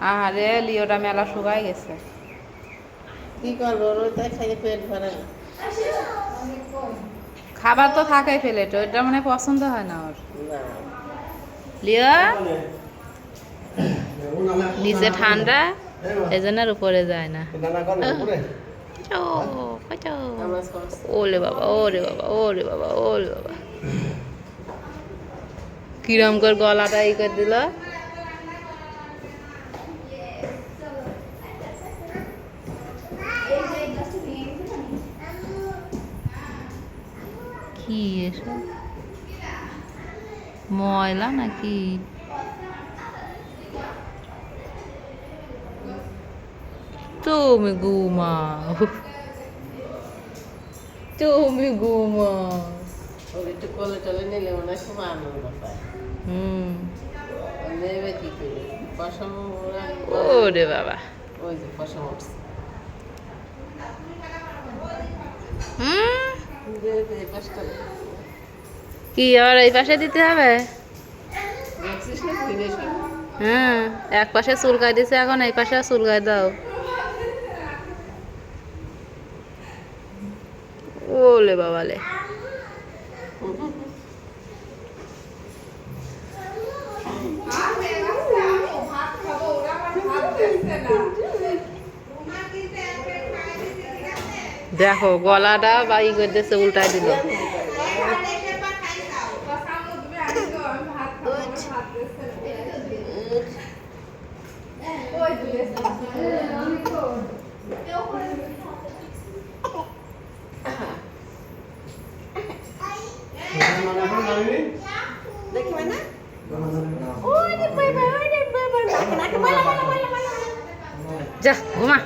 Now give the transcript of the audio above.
আরে লিওটা মেলা শুকাই গেছে। কি করব খাইয়ে পেট ভরে খাবার তো থাকাই প্লেট ওইটা মানে পছন্দ হয় না ওর। লিও? নিচে ঠান্ডা এই জন্য উপরে যায় না। ওলে বাবা ওরে বাবা ওরে বাবা ওরে বাবা। কিরম করে গলাটা ই করে দিল? কি এসব? ময়লা নাকি? তুমি ঘুমাও। তুমি ঘুমাও। একটু কোলে টোলে নিলে মনে হয় খুব আনন্দ পায়। হুম। নেবে কি করে? পশম ওরে বাবা। ওই যে পশম উঠছে। হুম? কি, আবার এই পাশে দিতে হবে? না হ্যাঁ এক পাশে চুলকাই দিছে এখন, এই পাশে চুলকাই দাও। ওলে বাবালে। দেখো গলাটা বাই করে দিচ্ছে উল্টাই দিল। যা ঘুমা।